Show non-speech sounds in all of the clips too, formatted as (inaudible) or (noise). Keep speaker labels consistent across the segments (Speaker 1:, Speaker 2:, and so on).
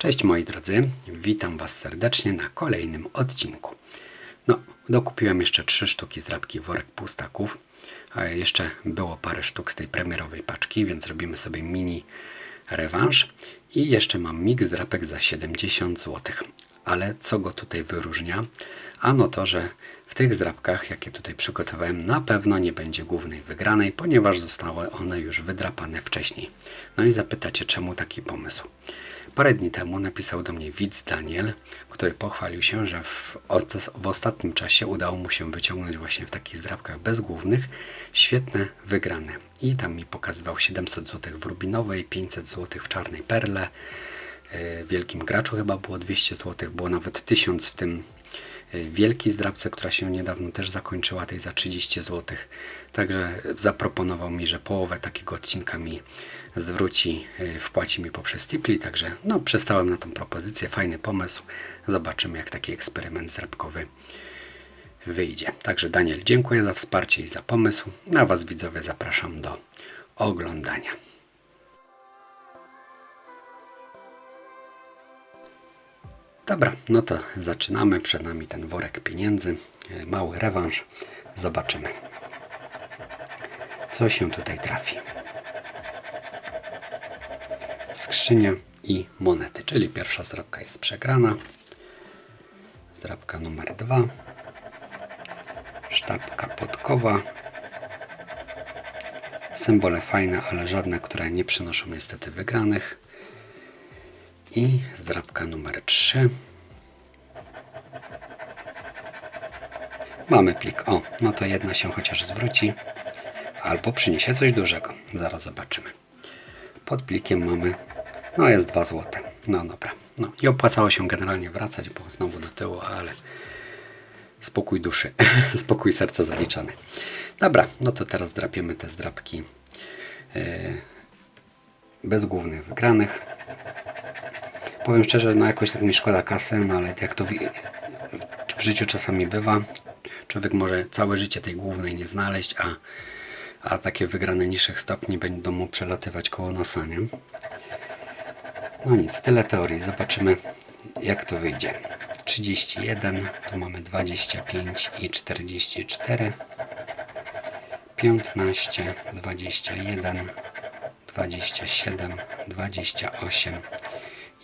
Speaker 1: Cześć moi drodzy, witam Was serdecznie na kolejnym odcinku. No, dokupiłem jeszcze trzy sztuki zdrabki worek pustaków. Jeszcze było parę sztuk z tej premierowej paczki, więc robimy sobie mini rewanż. I jeszcze mam mix zdrapek za 70 zł. Ale co go tutaj wyróżnia? Ano to, że w tych zdrapkach, jakie tutaj przygotowałem, na pewno nie będzie głównej wygranej, ponieważ zostały one już wydrapane wcześniej. No i zapytacie, czemu taki pomysł? Parę dni temu napisał do mnie widz Daniel, który pochwalił się, że w, w ostatnim czasie udało mu się wyciągnąć właśnie w takich zdrabkach bezgłównych świetne wygrane. I tam mi pokazywał 700 zł w Rubinowej, 500 zł w Czarnej Perle, Wielkim Graczu chyba było 200 zł, było nawet 1000 w tym yy, wielkiej zdrabce, która się niedawno też zakończyła, tej za 30 zł. Także zaproponował mi, że połowę takiego odcinka mi zwróci, yy, wpłaci mi poprzez Tipli, także no przystałem na tą propozycję, fajny pomysł. Zobaczymy jak taki eksperyment zdrabkowy wyjdzie. Także Daniel, dziękuję za wsparcie i za pomysł. Na Was widzowie zapraszam do oglądania. Dobra, no to zaczynamy. Przed nami ten worek pieniędzy, e, mały rewanż. Zobaczymy, co się tutaj trafi. Skrzynia i monety, czyli pierwsza zdrabka jest przegrana. Zdrabka numer dwa. Sztabka podkowa. Symbole fajne, ale żadne, które nie przynoszą niestety wygranych. I zdrabka numer 3. Mamy plik. O, no to jedna się chociaż zwróci. Albo przyniesie coś dużego. Zaraz zobaczymy. Pod plikiem mamy, no jest 2 złote. No dobra. No i opłacało się generalnie wracać, bo znowu do tyłu, ale spokój duszy, (laughs) spokój serca zaliczany. Dobra, no to teraz drapiemy te zdrapki yy, bez głównych wygranych. Powiem szczerze, no jakoś tak mi szkoda kasy, no ale jak to w, w życiu czasami bywa, człowiek może całe życie tej głównej nie znaleźć, a, a takie wygrane niższych stopni będą mu przelatywać koło nosa, nie? No nic, tyle teorii. Zobaczymy, jak to wyjdzie. 31, tu mamy 25 i 44, 15, 21, 27, 28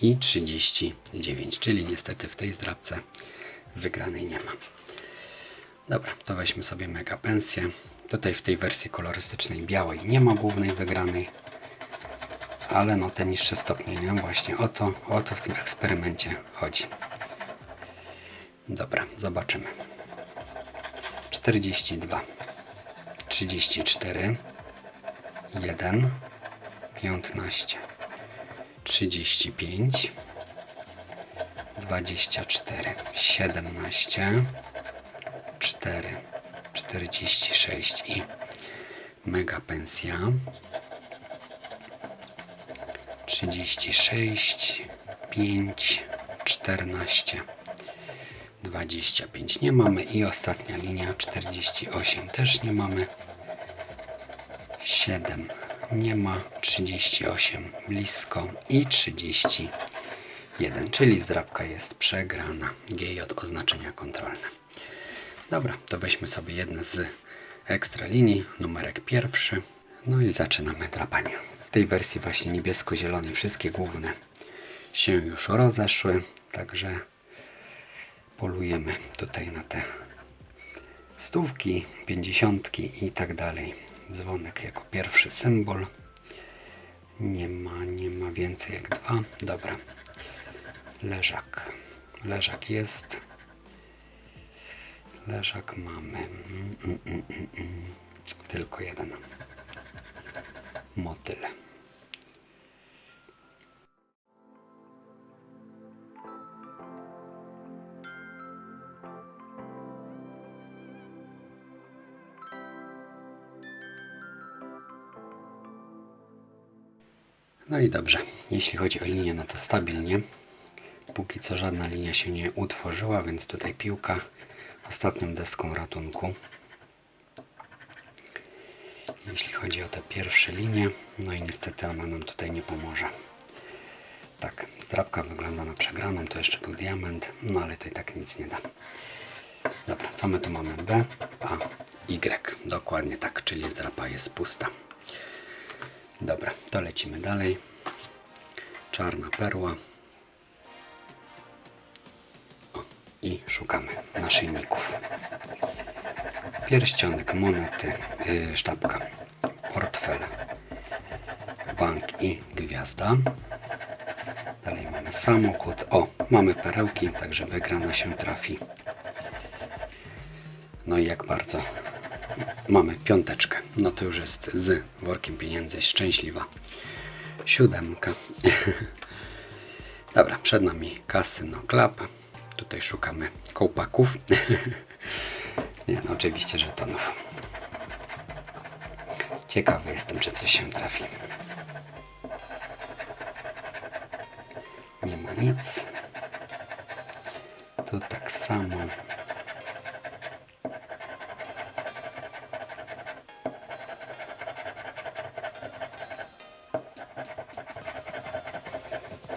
Speaker 1: i 39, czyli niestety w tej zdrabce wygranej nie ma. Dobra, to weźmy sobie mega pensję. Tutaj w tej wersji kolorystycznej białej nie ma głównej wygranej, ale no te niższe stopnie, nie? Właśnie o to, o to w tym eksperymencie chodzi. Dobra, zobaczymy. 42, 34, 1, 15, 35, 24, 17, 4, 46 i mega pensja. 36, 5, 14, 25 nie mamy i ostatnia linia 48 też nie mamy. 7 nie ma, 38 blisko i 31, czyli zdrabka jest przegrana. GJ oznaczenia kontrolne. Dobra, to weźmy sobie jedne z ekstra linii, numerek pierwszy. No i zaczynamy drapanie. W tej wersji właśnie niebiesko-zielonej wszystkie główne się już rozeszły, także polujemy tutaj na te stówki, pięćdziesiątki i tak dalej. Dzwonek jako pierwszy symbol. Nie ma, nie ma więcej jak dwa. Dobra. Leżak. Leżak jest. Leżak mamy. Mm, mm, mm, mm. Tylko jeden. Motyl. No i dobrze. Jeśli chodzi o linię, no to stabilnie. Póki co żadna linia się nie utworzyła, więc tutaj piłka ostatnią deską ratunku. Jeśli chodzi o te pierwsze linie, no i niestety ona nam tutaj nie pomoże. Tak, zdrabka wygląda na przegraną, to jeszcze był diament, no ale to i tak nic nie da. Dobra, co my tu mamy? B, A, Y. Dokładnie tak, czyli zdrapa jest pusta. Dobra, to lecimy dalej. Czarna perła. O, I szukamy naszyjników. Pierścionek, monety, yy, sztabka, portfel, bank i gwiazda. Dalej mamy samochód. O, mamy perełki, także wygrana się trafi. No i jak bardzo mamy piąteczkę. No to już jest z workiem pieniędzy szczęśliwa. Siódemka. (laughs) Dobra, przed nami kasyno club. Tutaj szukamy kołpaków. (laughs) Nie, no oczywiście żetonów. Ciekawy jestem, czy coś się trafi. Nie ma nic. Tu tak samo.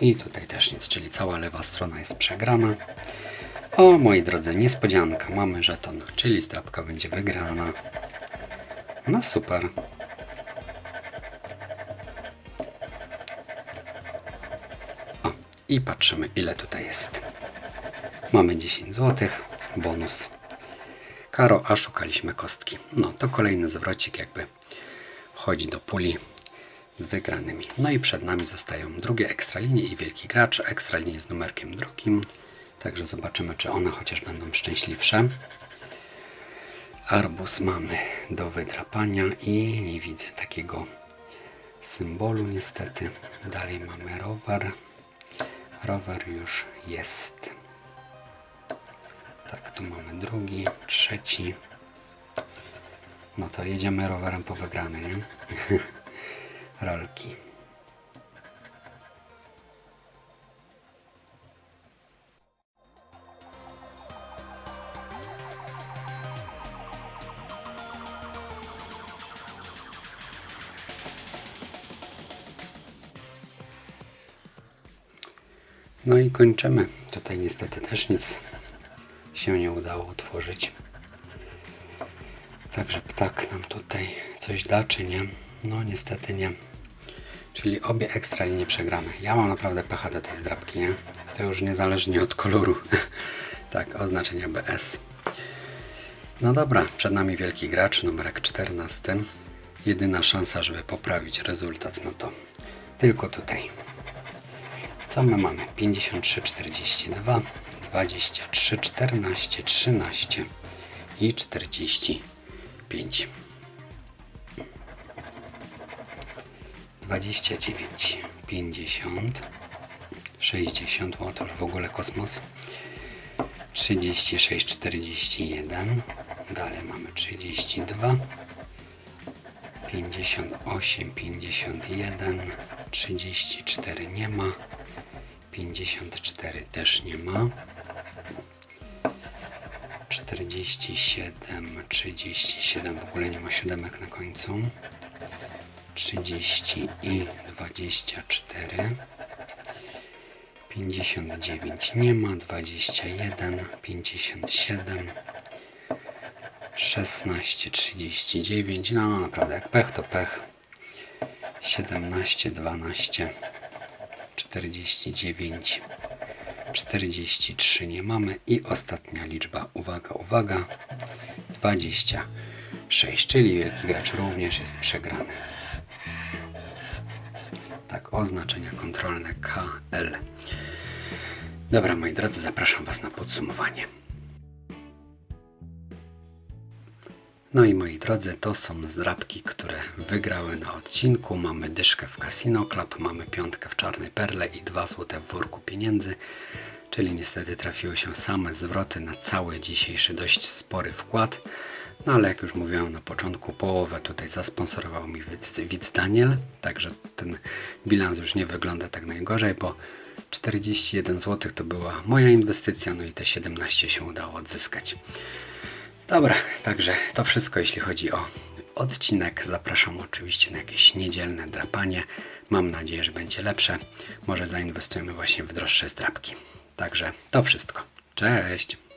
Speaker 1: I tutaj też nic, czyli cała lewa strona jest przegrana. O, moi drodzy, niespodzianka, mamy żeton, czyli strapka będzie wygrana. No super. O, i patrzymy, ile tutaj jest. Mamy 10 zł, bonus. Karo, a szukaliśmy kostki. No, to kolejny zwrocik jakby wchodzi do puli z wygranymi. No i przed nami zostają drugie ekstralinie i wielki gracz. Ekstralinie z numerkiem drugim. Także zobaczymy, czy one chociaż będą szczęśliwsze. Arbus mamy do wydrapania i nie widzę takiego symbolu niestety. Dalej mamy rower. Rower już jest. Tak, tu mamy drugi, trzeci. No to jedziemy rowerem po wygrany, nie? (laughs) Rolki. No i kończymy. Tutaj niestety też nic się nie udało utworzyć. Także ptak nam tutaj coś da, czy nie? No niestety nie. Czyli obie ekstra linie przegramy. Ja mam naprawdę pecha do tej zdrabki, nie? To już niezależnie od koloru. (laughs) tak, oznaczenia BS. No dobra, przed nami wielki gracz, numerek 14. Jedyna szansa, żeby poprawić rezultat, no to tylko tutaj. Co my mamy? 53, 42, 23, 14, 13 i 45. 29, 50, 60, o to już w ogóle kosmos. 36, 41, dalej mamy 32, 58, 51, 34 nie ma, 54 też nie ma, 47, 37 w ogóle nie ma siódemek na końcu. 30 i 24 59 nie ma 21 57 16 39 no naprawdę jak pech to pech. 17 12 49 43 nie mamy i ostatnia liczba uwaga uwaga 26 czyli wielki gracz również jest przegrany oznaczenia kontrolne KL. Dobra, moi drodzy, zapraszam Was na podsumowanie. No i moi drodzy, to są zdrabki, które wygrały na odcinku. Mamy dyszkę w Casino Club, mamy piątkę w Czarnej Perle i dwa złote w worku pieniędzy. Czyli niestety trafiły się same zwroty na cały dzisiejszy dość spory wkład. No ale jak już mówiłem na początku, połowę tutaj zasponsorował mi widz, Daniel, także ten bilans już nie wygląda tak najgorzej, bo 41 zł to była moja inwestycja, no i te 17 się udało odzyskać. Dobra, także to wszystko jeśli chodzi o odcinek. Zapraszam oczywiście na jakieś niedzielne drapanie. Mam nadzieję, że będzie lepsze. Może zainwestujemy właśnie w droższe zdrapki. Także to wszystko. Cześć!